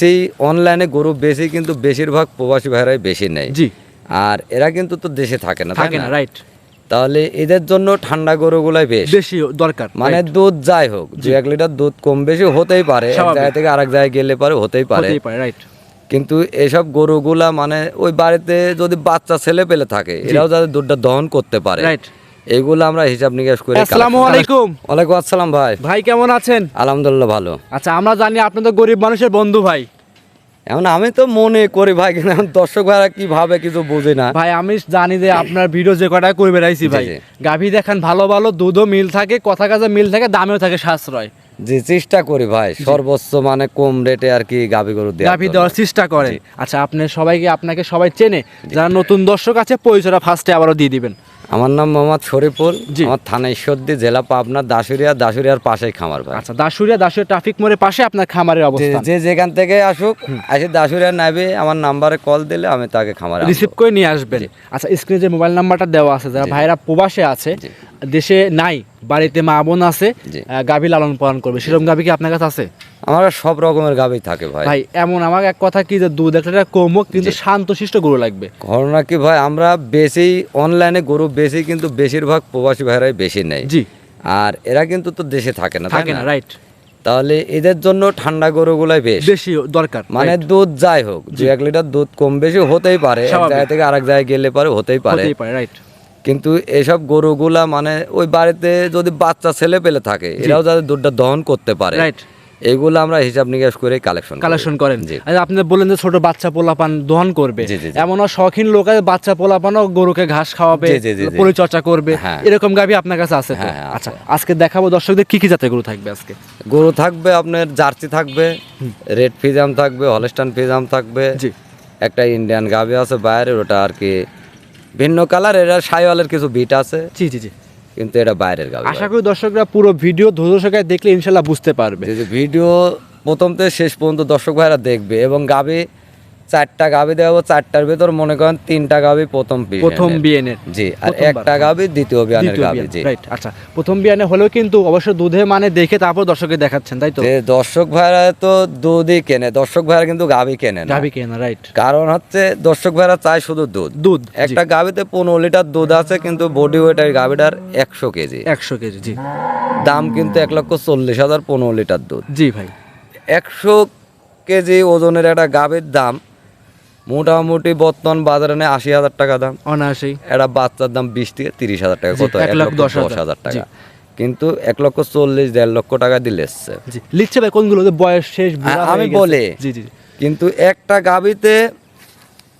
সেই অনলাইনে গরু বেশি কিন্তু বেশিরভাগ প্রবাসী ভাইরাই বেশি নেয়। জি। আর এরা কিন্তু তো দেশে থাকে না থাকে না রাইট তাহলে এদের জন্য ঠান্ডা গরুগুলাই বেশ। বেশি দরকার মানে দুধ যাই হোক দু এক লিটার দুধ কম বেশি হতেই পারে এক জায়গা থেকে আরেক জায়গায় গেলে হতেই পারে। হতেই পারে রাইট কিন্তু এসব গরুগুলা মানে ওই বাড়িতে যদি বাচ্চা ছেলে পেলে থাকে এরাও যাতে দুধটা দহন করতে পারে। রাইট এইগুলো আমরা হিসাব নিকাশ করে আসসালামু আলাইকুম। ওয়ালাইকুম আসসালাম ভাই। ভাই কেমন আছেন? আলহামদুলিল্লাহ ভালো। আচ্ছা আমরা জানি আপনি তো গরিব মানুষের বন্ধু ভাই। এখন আমি তো মনে করি ভাই কিন্তু দর্শক ভাইরা কি ভাবে কিছু বুঝি না। ভাই আমি জানি যে আপনার ভিডিও যে কটা করে বেড়াইছি ভাই। জি। গাভী দেখেন ভালো ভালো দুধও মিল থাকে কথা কাজে মিল থাকে দামেও থাকে সাশ্রয়। যে চেষ্টা করি ভাই সর্বোচ্চ মানে কম রেটে আর কি গাভী গরু গাভী। দেওয়ার চেষ্টা করে। আচ্ছা আপনি সবাইকে আপনাকে সবাই চেনে যারা নতুন দর্শক আছে পরিচয়টা ফার্স্টে আবারও দিয়ে দিবেন। আমার নাম মোহাম্মদ শরীফুল আমার থানা ঈশ্বরদী জেলা পাবনা দাসুরিয়া দাসুরিয়ার পাশে খামার ভাই। আচ্ছা দাসুরিয়া দাসুরিয়া ট্রাফিক মোড়ের পাশে আপনার খামারের অবস্থান। যে যেখান থেকে আসুক এসে দাসুরিয়া নাবে আমার নাম্বারে কল দিলে আমি তাকে খামারে রিসিভ করে নিয়ে আসবেন। আচ্ছা স্ক্রিনে যে মোবাইল নাম্বারটা দেওয়া আছে যারা ভাইরা প্রবাসে আছে। দেশে নাই বাড়িতে মা বোন আছে গাভী লালন পালন করবে। সেরকম গাভী কি আপনার কাছে আছে? আমার সব রকমের গাভী থাকে ভাই। ভাই এমন আমার এক কথা কি যে দুধ একটা কম হোক কিন্তু শান্তশিষ্ট গরু লাগবে। ঘটনা কি ভাই আমরা বেশি অনলাইনে গরু বেশি কিন্তু বেশিরভাগ প্রবাসী ভাইরাই বেশি নেয়। জি। আর এরা কিন্তু তো দেশে থাকে না থাকে না রাইট তাহলে এদের জন্য ঠান্ডা গরুগুলাই বেশ। বেশি দরকার মানে দুধ যাই হোক দু এক লিটার দুধ কম বেশি হতেই পারে এক জায়গা থেকে আরেক জায়গায় গেলে পারে হতেই পারে। হতেই পারে রাইট কিন্তু এসব গরুগুলা মানে ওই বাড়িতে যদি বাচ্চা ছেলে পেলে থাকে এরাও যাতে দুধটা দহন করতে পারে। রাইট এইগুলো আমরা হিসাব নিকাশ করে কালেকশন কালেকশন করেন। জি। আর আপনি বললেন যে ছোট বাচ্চা পোলাপান দহন করবে। এমনও শখিন লোক আছে বাচ্চা পোলাপানও গরুকে ঘাস খাওয়াবে। পরিচর্যা করবে হ্যাঁ। এরকম গাভী আপনার কাছে আছে হ্যাঁ, হ্যাঁ, আচ্ছা আজকে দেখাবো দর্শকদের কি কি জাতের গরু থাকবে আজকে। গরু থাকবে আপনার জার্সি থাকবে রেড ফিজাম থাকবে হলস্টান ফিজাম থাকবে একটা ইন্ডিয়ান গাভি আছে বাইরের ওটা আর কি ভিন্ন কালার এরা সাইওয়ালের কিছু বিট আছে। জি জি জি। কিন্তু এটা বাইরের গাভি আশা করি দর্শকরা পুরো ভিডিও ধৈর্য সহকারে দেখলে ইনশাল্লাহ বুঝতে পারবে। ভিডিও প্রথম থেকে শেষ পর্যন্ত দর্শক ভাইরা দেখবে এবং গাভি চারটা গাভি দেওয়া চারটার ভেতর মনে করেন তিনটা গাভি প্রথম প্রথম। বিএনের জি আর একটা গাভি দ্বিতীয় বিয়ানের গাভি জি। রাইট আচ্ছা। প্রথম বিয়ানে হলেও কিন্তু অবশ্য দুধে মানে দেখে তারপর দর্শককে দেখাচ্ছেন তাই তো? দর্শক ভাইরা তো দুধই কেনে দর্শক ভাইরা কিন্তু গাভি কেনে না। গাভী কেনা রাইট কারণ হচ্ছে দর্শক ভাইরা চায় শুধু দুধ। দুধ একটা গাভিতে পনেরো লিটার দুধ আছে কিন্তু বডি ওয়েট এই গাভিটার একশো কেজি। একশো কেজি জি। দাম কিন্তু এক লক্ষ চল্লিশ হাজার পনেরো লিটার দুধ। জি ভাই। একশো কেজি ওজনের একটা গাভীর দাম মোটামুটি বর্তমান বাজারে নেয় আশি হাজার টাকা দাম। অনায়াসেই। একটা বাচ্চার দাম বিশ থেকে তিরিশ হাজার টাকা কত? এক লক্ষ দশ হাজার। টাকা। কিন্তু এক লক্ষ চল্লিশ দেড় লক্ষ টাকা দিলে এসছে। লিখছে ভাই কোনগুলো বয়স শেষ আমি। বলি। কিন্তু একটা গাভীতে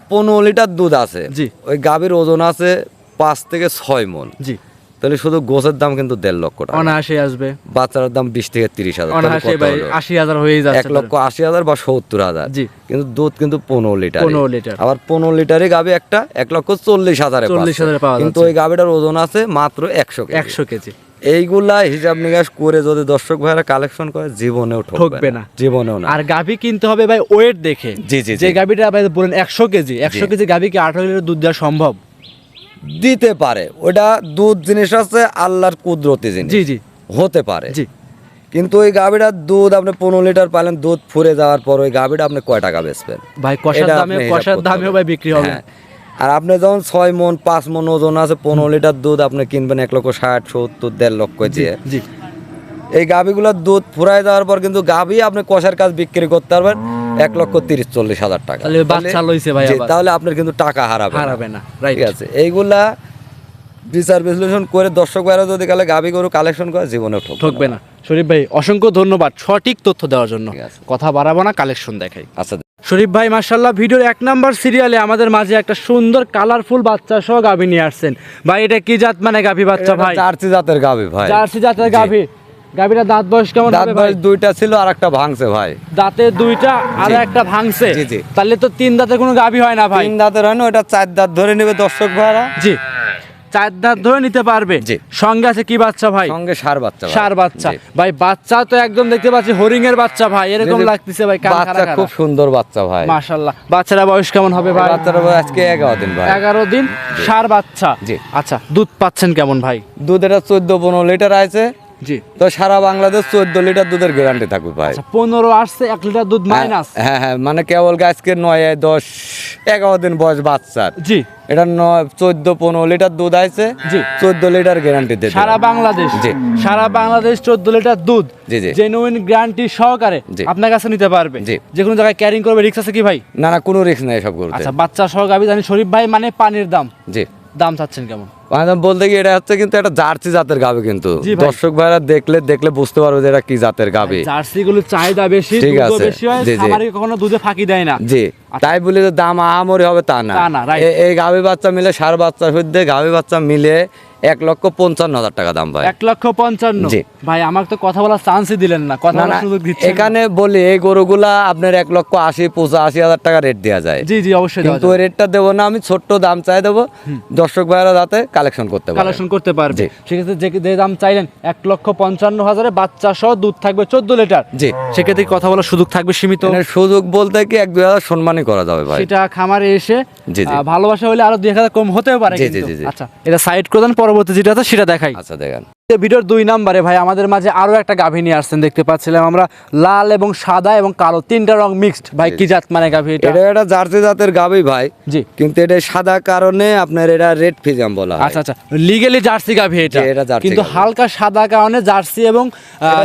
পনেরো লিটার দুধ আছে। জি। ওই গাভীর ওজন আছে পাঁচ থেকে ছয় মন। জি। তাহলে শুধু গোছের দাম কিন্তু দেড় লক্ষ টাকা। অনায়াসে আসবে। বাচ্চার দাম বিশ থেকে তিরিশ হাজার অনায়াসে ভাই আশি হাজার হয়ে যাচ্ছে এক লক্ষ আশি হাজার বা সত্তর হাজার। জি। কিন্তু দুধ কিন্তু পনেরো লিটার। 15 লিটার। আবার পনেরো লিটারে গাবি একটা এক লক্ষ চল্লিশ হাজারে 40 হাজারে পাওয়া কিন্তু। ওই গাবিটার ওজন আছে মাত্র একশো একশো কেজি। এইগুলা হিসাব নিকাশ করে যদি দর্শক ভাইরা কালেকশন করে জীবনেও ঠকবে না। জীবনেও না। আর গাভী কিনতে হবে ভাই ওয়েট দেখে। জি, জি, যে। গাভীটা ভাই বলেন একশো কেজি একশো কেজি গাভী কি আঠারো লিটার দুধ দেওয়া সম্ভব? দিতে পারে। ওটা দুধ জিনিস আছে আল্লাহর কুদরতি জিনিস। জি জি। হতে পারে। জি। কিন্তু ওই গাভিটার দুধ আপনি পনেরো লিটার পালেন দুধ ফুরে যাওয়ার পর ওই গাভিটা আপনি কয় টাকা বেচবেন? ভাই কষার দামে কষার হবে। ভাই বিক্রি হবে। হ্যাঁ। আর আপনি যখন ছয় মন পাঁচ মন ওজন আছে পনেরো লিটার দুধ আপনি কিনবেন এক লক্ষ ষাট সত্তর দেড় লক্ষ দিয়ে। জি। এই গাভিগুলোর দুধ ফুরাই যাওয়ার পর কিন্তু গাভি আপনি কষার কাজ বিক্রি করতে পারবেন। এক লক্ষ তিরিশ চল্লিশ হাজার টাকা। তাহলে বাচ্চা লইছে ভাই তাহলে আপনার কিন্তু টাকা হারাবে হারাবে না ঠিক আছে এইগুলা বিচার বিশ্লেষণ করে দর্শক ভাইরা যদি কালে গাভি গরু কালেকশন করে জীবনে ঠকবে না। শরীফ ভাই অসংখ্য ধন্যবাদ সঠিক তথ্য দেওয়ার জন্য। কথা বাড়াবো না কালেকশন দেখাই। আচ্ছা। শরীফ ভাই মার্শাল্লাহ ভিডিওর এক নাম্বার সিরিয়ালে আমাদের মাঝে একটা সুন্দর কালারফুল বাচ্চা সহ গাভী নিয়ে আসছেন। ভাই এটা কি জাত মানে গাভী বাচ্চা ভাই? জার্সি জাতের গাভি ভাই। জার্সি জাতের। গাভী গাভীটা দাঁত বয়স কেমন দাঁত ভাই? বয়স দুইটা ছিল আর একটা ভাঙছে ভাই। দাঁতে দুইটা আর একটা ভাঙছে। তাহলে তো তিন দাঁতের কোনো গাভী হয় না ভাই। তিন দাঁতের হয় না ওটা চার দাঁত ধরে নেবে দর্শক ভাইরা। জি। চার দাঁত ধরে নিতে পারবে। সঙ্গে আছে কি বাচ্চা ভাই? সঙ্গে সার বাচ্চা সার বাচ্চা। ভাই বাচ্চা তো একদম দেখতে পাচ্ছি হরিং এর বাচ্চা ভাই এরকম। লাগতেছে ভাই বাচ্চা খুব সুন্দর বাচ্চা ভাই। মাশাল্লাহ বাচ্চারা বয়স কেমন হবে ভাই? বাচ্চার আজকে এগারো দিন ভাই। এগারো দিন সার বাচ্চা। জি। আচ্ছা দুধ পাচ্ছেন কেমন ভাই? দুধ এটা চোদ্দ পনেরো লিটার আছে জি। তো সারা বাংলাদেশ চোদ্দ লিটার দুধের গ্যারান্টি থাকবে ভাই। আচ্ছা পনেরো আসছে এক লিটার দুধ মাইনাস হ্যাঁ হ্যাঁ মানে কেবল আজকে নয় দশ এগারো দিন বয়স বাচ্চার। জি। এটা নয় চোদ্দ পনেরো লিটার দুধ আছে জি। চোদ্দ লিটার গ্যারান্টি দিতে সারা বাংলাদেশ। জি। সারা বাংলাদেশ চোদ্দ লিটার দুধ জি, জি। জেনুইন গ্যারান্টি সহকারে। আপনার কাছে নিতে পারবে। জি। যে কোনো জায়গায় ক্যারিং করবে রিক্স আছে কি ভাই? না না কোনো রিস্ক নাই সব করতে আচ্ছা বাচ্চা সহ গাবি জানি শরীফ ভাই মানে পানির দাম। জি। দাম চাচ্ছেন কেমন? মানে বলতে কি এটা হচ্ছে কিন্তু একটা জার্সি জাতের গাবে কিন্তু। দর্শক ভাইরা দেখলে দেখলে বুঝতে পারবে যে এটা কি জাতের গাবে। জার্সি গুলো চাহিদা বেশি ঠিক আছে। জি, জি। কখনো দুধে ফাঁকি দেয় না। জি। তাই বলে যে দাম আহামরি হবে তা না। তা না, এই গাবে বাচ্চা মিলে সার বাচ্চা হইতে গাবে বাচ্চা মিলে এক লক্ষ পঞ্চান্ন হাজার টাকা দাম ভাই। এক লক্ষ পঞ্চান্ন? ভাই আমাকে তো কথা বলার চান্সই দিলেন না কথা বলার সুযোগ দিচ্ছেন এখানে বলি এই গরুগুলা আপনার এক লক্ষ আশি পঁচাশি হাজার টাকা রেট দেওয়া যায়। জি জি অবশ্যই কিন্তু ওই রেটটা দেবো না আমি ছোট্ট দাম চাই দেবো দর্শক ভাইরা যাতে কালেকশন করতে পারে। কালেকশন করতে পারবে। সেক্ষেত্রে যে যে দাম চাইলেন এক লক্ষ পঞ্চান্ন হাজারে বাচ্চা সহ দুধ থাকবে চোদ্দ লিটার। জি। সেক্ষেত্রে কথা বলার সুযোগ থাকবে সীমিত? সুযোগ বলতে কি এক দুই হাজার সম্মানই করা যাবে ভাই। সেটা খামারে এসে। ভালোবাসা হলে আরও দুই হাজার কম হতেও পারে। আচ্ছা এটা সাইড করে দেন পরবর্তী যেটা আছে সেটা দেখাই। আচ্ছা দেখেন। ভিডিওর দুই নম্বরে ভাই আমাদের মাঝে আরও একটা গাভী নিয়ে আসছেন দেখতে পাচ্ছিলাম আমরা। লাল এবং সাদা এবং কালো তিনটা রং মিক্সড ভাই কি জাত মানে গাভী এটা এটা একটা জার্সি জাতের গাবি ভাই। জি। কিন্তু এটা সাদা কারণে আপনার এটা রেড ফিজাম বলা আচ্ছা আচ্ছা। লিগেলি জার্সি গাভী এটা। এটা জার্সি কিন্তু হালকা সাদা কারণে জার্সি এবং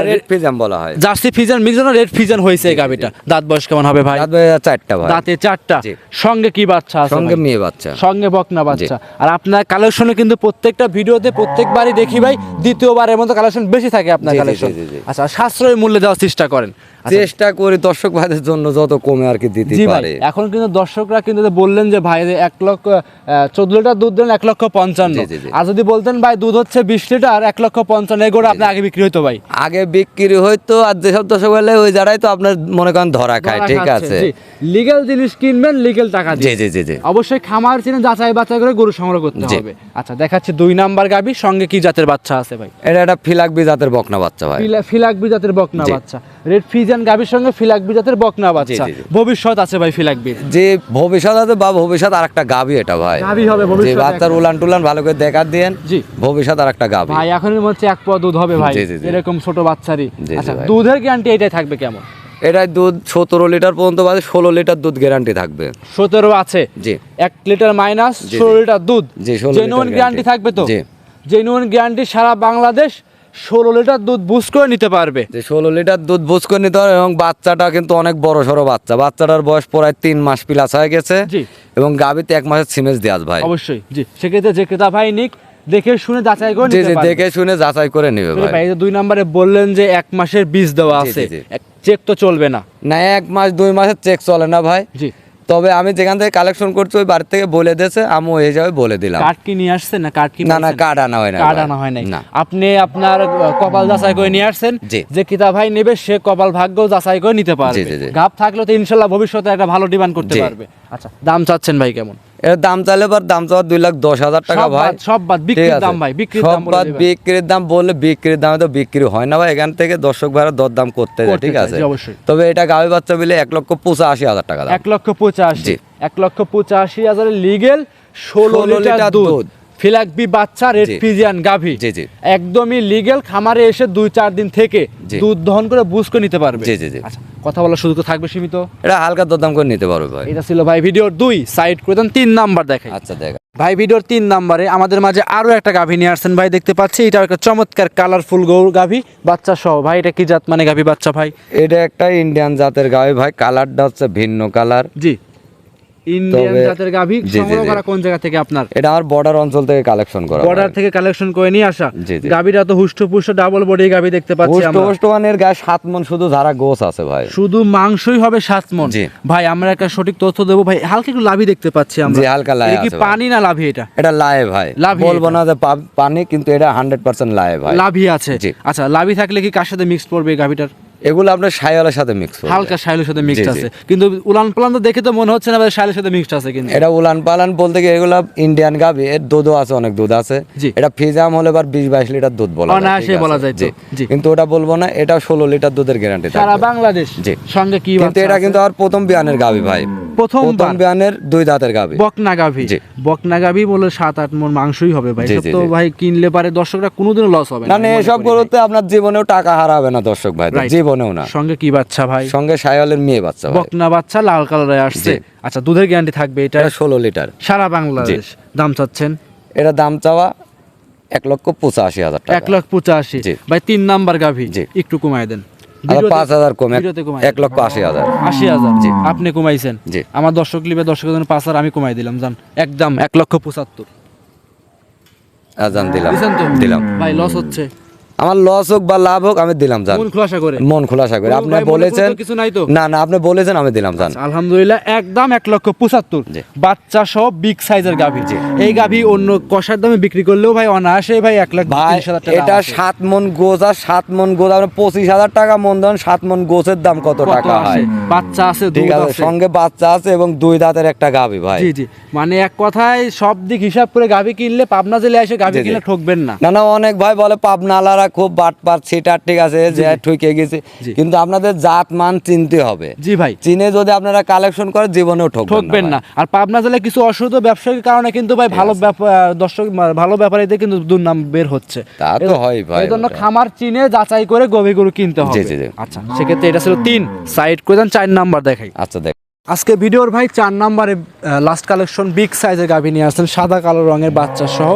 রেড ফিজাম বলা হয়। Jersey Friesian mix red Friesian হয়েছে এই গাভীটা। দাঁত বয়স কেমন হবে ভাই? দাঁত বের চারটা ভাই। দাঁতে চারটা। সঙ্গে কি বাচ্চা আছে সঙ্গে মেয়ে বাচ্চা। সঙ্গে বকনা বাচ্চা। আর আপনার কালেকশনে কিন্তু প্রত্যেকটা ভিডিওতে প্রত্যেকবারই দেখি ভাই দ্বিতীয়বারের মতো কালেকশন বেশি থাকে আপনার কালেকশন। আচ্ছা সাশ্রয়ী মূল্যে দেওয়ার চেষ্টা করেন চেষ্টা করি দর্শক ভাইদের জন্য যত কমে আর কি দিতে পারে। এখন কিন্তু দর্শকরা কিন্তু বললেন যে ভাই এক লক্ষ চোদ্দ লিটার দুধ দেন এক লক্ষ পঞ্চান্ন। আর যদি বলতেন ভাই দুধ হচ্ছে বিশ লিটার এক লক্ষ পঞ্চান্ন এগুলো আপনি আগে বিক্রি হতো ভাই? আগে বিক্রি হইতো আর যেসব দর্শক ভাই ওই যারাই তো আপনার মনে করেন ধরা খায় ঠিক আছে। লিগেল জিনিস কিনবেন লিগেল টাকা জি দিয়ে। জি জি জি। অবশ্যই খামার চিনে যাচাই বাছাই করে গরু সংগ্রহ করতে হবে। আচ্ছা দেখাচ্ছি দুই নাম্বার গাবি সঙ্গে কি জাতের বাচ্চা আছে ভাই? এটা একটা ফিলাকবি জাতের বকনা বাচ্চা ভাই। ফিলা- ফিলাকবি জাতের বকনা বাচ্চা। রেড ফিজিয়ান গাবির সঙ্গে ফিলাকবি জাতের বকনা বাচ্চা। ভবিষ্যৎ আছে ভাই ফিলাকবির যে ভবিষ্যৎ আছে বা ভবিষ্যৎ আর একটা গাবি এটা ভাই। গাভী হবে যে ভবিষ্যৎ বাচ্চার উলান টুলান ভালো করে দেখা দিয়েন জি। ভবিষ্যৎ আর একটা গাবি ভাই এখনের মধ্যে এক পোয়া দুধ হবে ভাই। এরকম ছোট বাচ্চারই। আচ্ছা দুধের গ্যারান্টি এটাই থাকবে কেমন? এটাই দুধ সতেরো লিটার পর্যন্ত বাজে ষোলো লিটার দুধ গ্যারান্টি থাকবে। সতেরো আছে। জি। এক লিটার মাইনাস। ষোলো লিটার দুধ। জি, 16 জেনুইন গ্যারান্টি থাকবে তো? জি। জেনুইন গ্যারান্টি সারা বাংলাদেশ ষোলো লিটার দুধ বুঝ করে নিতে পারবে। যে ষোলো লিটার দুধ বুঝ করে নিতে হবে এবং বাচ্চাটা কিন্তু অনেক বড় সড়ো বাচ্চা। বাচ্চাটার বয়স প্রায় তিন মাস প্লাস হয়ে গেছে জি। এবং গাবিতে এক মাসের সিমেজ দেওয়া ভাই। অবশ্যই জি। সেক্ষেত্রে যে ক্রেতা ভাই নিক দেখে শুনে যাচাই করে নিতে পারবে। দেখে শুনে যাচাই করে নেবে ভাই। ভাই যে দুই নম্বরে বললেন যে এক মাসের বীজ দেওয়া আছে। চেক তো চলবে না। না এক মাস দুই মাসের চেক চলে না ভাই। জি। তবে আমি যেখান থেকে কালেকশন করছি ওই বাড়ি থেকে বলে দিয়েছে আমি ওই যাবে বলে দিলাম। কার্ড কি নিয়ে আসছেন না কার্ড কি না না কাঠ আনা হয় না কাঠ আনা হয় না। আপনি আপনার কপাল যাচাই করে নিয়ে আসছেন যে কিতা ভাই নেবে সে কপাল ভাগ্য যাচাই করে নিতে পারবে। গাপ থাকলে তো ইনশাল্লাহ ভবিষ্যতে একটা ভালো ডিমান্ড করতে পারবে। আচ্ছা দাম চাচ্ছেন ভাই কেমন? এর দাম চাইলে এবার দাম চাওয়ার দুই লাখ দশ হাজার টাকা ভাই সব বাদ, বিক্রির দাম ভাই, বিক্রির দাম বাদ বিক্রির দাম বললে বিক্রির দামে তো বিক্রি হয় না ভাই এখান থেকে দর্শক ভাইরা দর দাম করতে যায় ঠিক আছে তবে এটা গাভী বাচ্চা মিলে এক লক্ষ পঁচাশি হাজার টাকা এক লক্ষ পঁচাশি এক লক্ষ পঁচাশি হাজারের লিগেল ষোলো 16 লিটার দুধ। ফিলাকবি বাচ্চা রেড জি। ফিজিয়ান গাভী জি, জি। একদমই লিগেল খামারে এসে দুই চার দিন থেকে। দুধ দহন করে বুঝ করে নিতে পারবে জি, জি, জি। আচ্ছা কথা বলার সুযোগ তো থাকবে সীমিত। এটা হালকা দরদাম করে নিতে পারবে ভাই। এটা ছিল ভাই ভিডিওর দুই সাইড করে দেন তিন নাম্বার দেখে আচ্ছা দেখ। ভাই ভিডিওর তিন নাম্বারে আমাদের মাঝে আরও একটা গাভী নিয়ে আসছেন ভাই দেখতে পাচ্ছি। এটা একটা চমৎকার কালারফুল গৌর গাভী বাচ্চা সহ। ভাই এটা কি জাত মানে গাভী বাচ্চা ভাই? এটা একটা ইন্ডিয়ান জাতের গাভী ভাই কালারটা হচ্ছে ভিন্ন কালার জি। ইন্ডিয়ান জাতের গাভী জি, জি, সংগ্রহ করা কোন জায়গা থেকে আপনার? এটা আমার বর্ডার অঞ্চল থেকে কালেকশন করা বর্ডার থেকে কালেকশন করে নিয়ে আসা। জি, জি। গাভীটা তো হুষ্ট ডাবল বডি গাভী দেখতে পাচ্ছি পোস্ট আমরা। পোস্টমানের গায়ে সাত মন শুধু ধারা গোছ আছে ভাই। শুধু মাংসই হবে সাত মন। ভাই আমরা একটা সঠিক তথ্য দেবো। ভাই হালকা একটু লাভি দেখতে পাচ্ছি আমরা। জি, হালকা লাভি কি পানি না লাভি এটা? এটা লায়ে ভাই। লাভি বলব না যে পানি কিন্তু এটা হান্ড্রেড পার্সেন্ট লায়ে ভাই। লাভি আছে। আচ্ছা লাভি থাকলে কি কার সাথে মিক্স পড়বে এই গাভীটার? এগুলো আপনার সাইওয়ালের সাথে মিক্স হালকা শাইলের সাথে জি। আছে। কিন্তু উলান পালান তো দেখে তো মনে হচ্ছে না ভাই শাইলের সাথে মিক্সড আছে কিন্তু এটা উলান পালান বলতে গিয়ে এগুলো ইন্ডিয়ান গাবি এর দুধও আছে অনেক দুধ আছে। এটা ফিজাম হলে এবার বিশ বাইশ লিটার দুধ বলা যায়, অনায়াসে বলা যায় জি। কিন্তু ওটা বলব না এটা ষোলো লিটার দুধের গ্যারান্টি সারা বাংলাদেশ জি। সঙ্গে কি কিন্তু এটা কিন্তু আর প্রথম বিয়ানের গাবে ভাই। প্রথম প্রথম বিয়ানের দুই দাঁতের গাবি বকনা গাভী। বকনা গাভী বলে সাত আট মন মাংসই হবে ভাই। তো ভাই কিনলে পারে দর্শকরা কোনোদিনও লস হবে না না এসব গরুতে আপনার জীবনেও টাকা হারাবে না দর্শক ভাই. জীবনেও না। সঙ্গে কি বাচ্চা ভাই? সঙ্গে সায়ালের মেয়ে বাচ্চা বকনা বাচ্চা লাল কালারে আসছে। আচ্ছা দুধের গ্যারান্টি থাকবে এটা ষোলো লিটার। সারা বাংলাদেশ। দাম চাচ্ছেন? এটা দাম চাওয়া এক লক্ষ পঁচাশি হাজার এক লাখ পঁচাশি। ভাই তিন নাম্বার গাভী। একটু কমায় দেন। পাঁচ হাজার কম এক- লক্ষ আশি হাজার। আশি হাজার। জি। আপনি কমাইছেন। জি। আমার দর্শক লিবে দর্শকের জন্য পাঁচ হাজার আমি কমাই দিলাম জান। একদম এক লক্ষ পঁচাত্তর। আজান দিলাম। দিলাম। ভাই লস হচ্ছে। আমার লস হোক বা লাভ হোক আমি দিলাম জান। মন খোলাসা করে। মন খোলাসা করে। আপনি বলেছেন কিছু নাই তো? না না আপনি বলেছেন আমি দিলাম জান। আলহামদুলিল্লাহ একদম এক লক্ষ পঁচাত্তর। বাচ্চা সহ বিগ সাইজের গাভী। এই গাভী অন্য কষার দামে বিক্রি করলেও ভাই অনায়াসে ভাই এক লাখ ভাই এটা সাত মন আর সাত মন গোছ আপনার পঁচিশ হাজার টাকা মন দেন সাত মন গোছের দাম কত টাকা? হয়? বাচ্চা আছে ঠিক আছে সঙ্গে বাচ্চা আছে এবং দুই দাঁতের একটা গাবি ভাই। জি জি। মানে এক কথায় সব দিক হিসাব করে গাভী কিনলে পাবনা জেলে এসে গাভী। কিনলে ঠকবেন না। না না অনেক ভাই বলে পাবনালারা খুব বাটপার ছিটার ঠিক আছে যে ঠুকে গেছে। কিন্তু আপনাদের জাত মান চিনতে হবে। জি ভাই। চিনে যদি আপনারা কালেকশন করেন জীবনেও ঠকবেন না আর পাবনা জেলায় কিছু অশুদ্ধ ব্যবসায়িক কারণে কিন্তু ভাই ভালো দর্শক ভালো ব্যাপারীদের কিন্তু দুর্নাম বের হচ্ছে। তা তো হয় ভাই এই জন্য খামার চিনে যাচাই করে গভীর গরু কিনতে হবে। জি, জি, জি। আচ্ছা সেক্ষেত্রে এটা ছিল তিন সাইড করে দেন চার নাম্বার দেখাই। আচ্ছা দেখ আজকে ভিডিওর ভাই চার নাম্বারে লাস্ট কালেকশন বিগ সাইজের গাভী নিয়ে আসছেন সাদা কালো রঙের বাচ্চা সহ।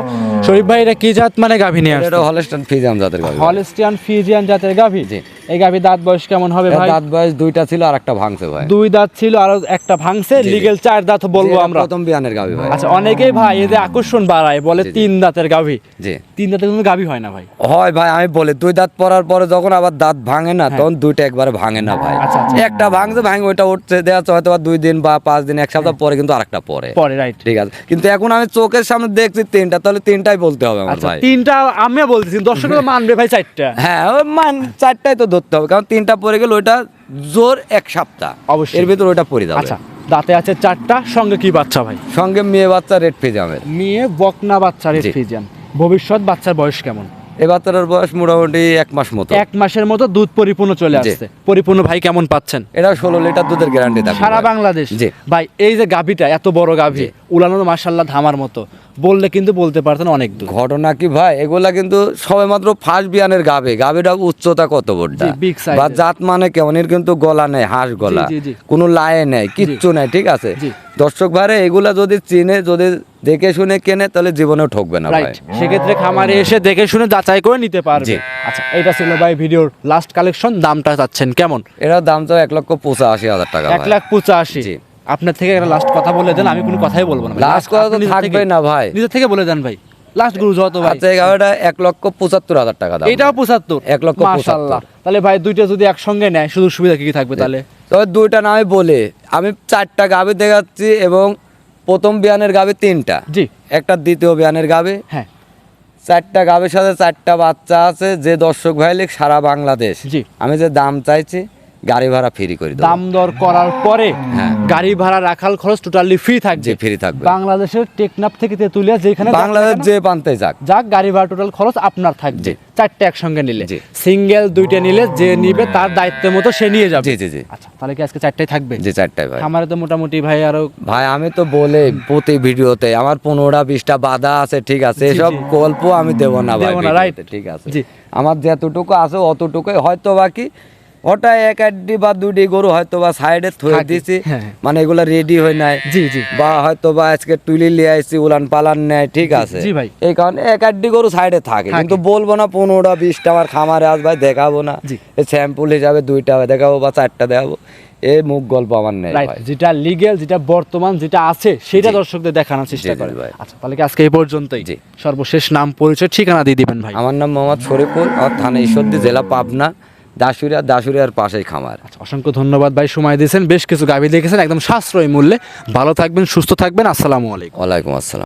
শরীফ ভাই এটা কি জাত মানে গাভী নিয়ে এটা আসছেন? ফিজিয়ান জাতের গাভী। হলস্টিয়ান ফিজিয়ান জাতের গাভী? জি। এই গাভী দাঁত বয়স কেমন হবে ভাই? দাঁত বয়স দুইটা ছিল আর একটা ভাঙছে ভাই। দুই দাঁত ছিল আর একটা ভাঙছে। লিগেল চার দাঁত বলব আমরা। প্রথম বিয়ানের গাবি ভাই। আচ্ছা অনেকেই ভাই এদের আকর্ষণ বাড়ায় বলে। তিন দাঁতের গাভী। জি। তিন দাঁতের কোনো গাভী হয় না ভাই। হয় ভাই আমি বলি দুই দাঁত পরার পরে যখন আবার দাঁত ভাঙে না তখন দুইটা একবারে ভাঙে না ভাই। হ্যাঁ। আচ্ছা, আচ্ছা। একটা ভাঙছে ভাঙে ওইটা উঠছে দেওয়া হয়তো দুই দিন বা পাঁচ দিন এক সপ্তাহ পরে কিন্তু আরেকটা পরে। পরে রাইট ঠিক আছে। কিন্তু এখন আমি চোখের সামনে দেখছি তিনটা তাহলে তিনটাই বলতে হবে আমার আচ্ছা ভাই। তিনটা আমিও বলতেছি দর্শক মানবে ভাই চারটা। হ্যাঁ মান চারটাই তো ধরতে হবে। কারণ তিনটা পরে গেলে ওইটা জোর এক সপ্তাহ। অবশ্যই। এর ভিতর ওইটা পরে যাবে। আচ্ছা দাঁতে আছে চারটা সঙ্গে কি বাচ্চা ভাই? সঙ্গে মেয়ে বাচ্চা রেড ফিজামের মেয়ে বকনা বাচ্চা রেড। ফিজিয়ান ভবিষ্যৎ বাচ্চার বয়স কেমন? এই বাচ্চাটার বয়স মোটামুটি এক মাস মতো। এক মাসের মতো দুধ পরিপূর্ণ চলে। আসছে। পরিপূর্ণ ভাই কেমন পাচ্ছেন? এটা ষোলো লিটার দুধের গ্যারান্টি সারা বাংলাদেশ। ভাই এই যে গাভীটা এত বড় গাভী উলানোর উলানো মাশাল্লাহ ধামার মতো। বললে কিন্তু বলতে পারতেন অনেক দূর। ঘটনা কি ভাই? এগুলা কিন্তু সবে মাত্র ফার্স্ট বিয়ানের গাবে। গাবেটা উচ্চতা কত বড়টা size বা জাত মানে কেমন? এর কিন্তু গলা নেই হাঁস গলা। কোনো লায়ে নেই কিচ্ছু নেই ঠিক আছে? দর্শক ভাইরে এগুলা যদি চিনে যদি দেখে শুনে কেনে তাহলে জীবনেও ঠকবে না ভাই। সেক্ষেত্রে খামারে এসে দেখে শুনে যাচাই করে নিতে পারবে। আচ্ছা এটা ছিল ভাই ভিডিওর লাস্ট কালেকশন দামটা চাচ্ছেন কেমন? এটার দাম তো এক লক্ষ পঁচাশি হাজার টাকা এক লাখ পঁচাশি। আপনার থেকে একটা লাস্ট কথা বলে দেন আমি কোনো কথাই বলব না লাস্ট কথা তো থাকবে না ভাই। নিজের থেকে বলে দেন ভাই। লাস্ট গুরু যত ভাই। আচ্ছা এই গাবেটা এক লক্ষ পঁচাত্তর হাজার টাকা দাম। এটাও পঁচাত্তর। এক লক্ষ। পঁচাত্তর। তাহলে ভাই দুইটা যদি একসঙ্গে নেয় শুধু সুবিধা কি কি থাকবে তাহলে? তবে দুইটা নামে বলে। আমি চারটা গাবি দেখাচ্ছি এবং প্রথম বিয়ানের গাবে তিনটা। জি। একটা দ্বিতীয় বিয়ানের গাবে। হ্যাঁ। চারটা গাবের সাথে চারটা বাচ্চা আছে। যে দর্শক ভাই লিখ সারা বাংলাদেশ। জি। আমি যে দাম চাইছি গাড়ি ভাড়া ফ্রি করে দাম দর করার পরে হ্যাঁ। গাড়ি ভাড়া রাখাল খরচ টোটালি ফ্রি থাকবে। ফ্রি থাকবে। বাংলাদেশের টেকনাফ থেকে তেতুলিয়া যেখানে বাংলাদেশ যে পান্তে যাক। যাক গাড়ি ভাড়া টোটাল খরচ আপনার থাকবে। জি। চারটে একসঙ্গে নিলে। জি। সিঙ্গেল দুইটা নিলে যে নিবে তার দায়িত্ব মতো সে নিয়ে যাবে। জি জি জি। আচ্ছা তাহলে কি আজকে চারটাই থাকবে? যে চারটায় ভাই। খামারে তো মোটামুটি ভাই আরও ভাই আমি তো বলে প্রতি ভিডিওতে আমার পনেরোটা বিশটা বাধা আছে ঠিক আছে? জি, এসব গল্প আমি দেবো না ভাই দেবো না, ভিডিওতে, ঠিক আছে? জি। আমার যতটুকু আছে অতটুকুই। হয়তো বাকি ওটা এক আড্ডি বা দুটি গরু হয়তো বা সাইডে থয়ে দিছি। হ্যাঁ। মানে এগুলা রেডি হয়ে নাই। জি জি। বা হয়তো বা আজকে তুলি লিয়ে আইছি উলান পালান নেয় ঠিক আছে। জি ভাই। এই কারণে এক আড্ডি গরু সাইডে থাকে। কিন্তু বলব না পনেরোটা বিশটা আমার খামারে আস ভাই দেখাবো না। স্যাম্পল হিসাবে দুইটা দেখাবো বা চারটা দেখাবো। এই মুখ গল্প আমার নেই যেটা লিগেল যেটা বর্তমান যেটা আছে সেটা দর্শকদের দেখানোর চেষ্টা করে। ভাই। আচ্ছা তাহলে আজকে এই পর্যন্তই? জি। সর্বশেষ নাম পরিচয় ঠিকানা দিয়ে দিবেন ভাই। আমার নাম মোহাম্মদ শরীফুল আমার থানা ঈশ্বরদী জেলা পাবনা। দাসুরিয়া দাসুরিয়ার পাশেই খামার। আচ্ছা, অসংখ্য ধন্যবাদ ভাই সময় দিয়েছেন। বেশ কিছু গাভী দেখেছেন একদম সাশ্রয়ী মূল্যে। ভালো থাকবেন সুস্থ থাকবেন। আসসালামু আলাইকুম। ওয়ালাইকুম আসসালাম।